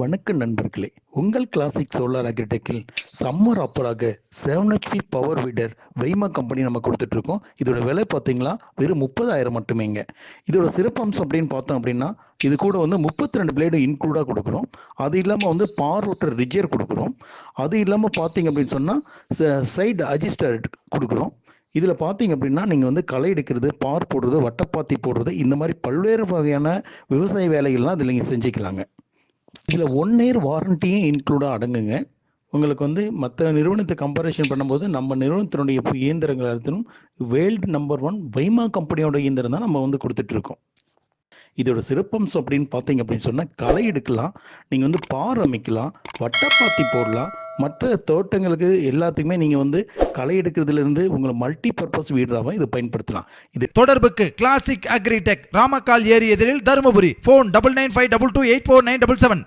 வணக்கம் நண்பர்களே உங்கள் கிளாசிக் சோலார் அக்ரிடெக்கில் summer ஆஃபராக seven HP power weeder Weima company நம்ம கொடுத்துட்ருக்கோம் இதோட விலை பார்த்தீங்களா? வெறும் முப்பதாயிரம் மட்டுமேங்க. இதோட சிறப்பம்சம் அப்படின்னு பார்த்தோம் அப்படின்னா இது கூட வந்து முப்பத்தி ரெண்டு பிளேடு இன்க்ளூடாக கொடுக்குறோம். அது இல்லாமல் வந்து பார் ரோட்டர் ரிஜியர் கொடுக்குறோம். அது இல்லாமல் பார்த்தீங்க அப்படின்னு சொன்னால் சைடு அஜிஸ்டர் கொடுக்குறோம். இதில் பார்த்தீங்க அப்படின்னா நீங்கள் வந்து களை எடுக்கிறது பார் போடுறது வட்டப்பாத்தி போடுறது இந்த மாதிரி பல்வேறு வகையான விவசாய வேலைகள்லாம் இதில் நீங்கள் செஞ்சுக்கலாங்க. இதில் ஒன் இயர் வாரண்டியும் இன்க்ளூடாக அடங்குங்க. உங்களுக்கு வந்து மற்ற நிறுவனத்தை கம்பரேஷன் பண்ணும்போது நம்ம நிறுவனத்தினுடைய இயந்திரங்கள் அனைத்தும் வேர்ல்டு நம்பர் ஒன் வைமா கம்பெனியோட இயந்திரம் தான் நம்ம வந்து கொடுத்துட்ருக்கோம். இதோட சிறப்பம்சம் அப்படின்னு பார்த்தீங்க அப்படின்னு சொன்னால் களை எடுக்கலாம். நீங்கள் வந்து பார் அமைக்கலாம். வட்டப்பாத்தி போடலாம். மற்ற தோட்டங்களுக்கு எல்லாத்துக்குமே நீங்கள் வந்து களை எடுக்கிறதுலேருந்து உங்களை மல்டி பர்பஸ் வீடாகவும் இதை பயன்படுத்தலாம். இது தொடர்புக்கு கிளாசிக் அக்ரிடெக் ராமக்கால் ஏரி எதிரில் Dharmapuri phone double nine five double two eight four nine double seven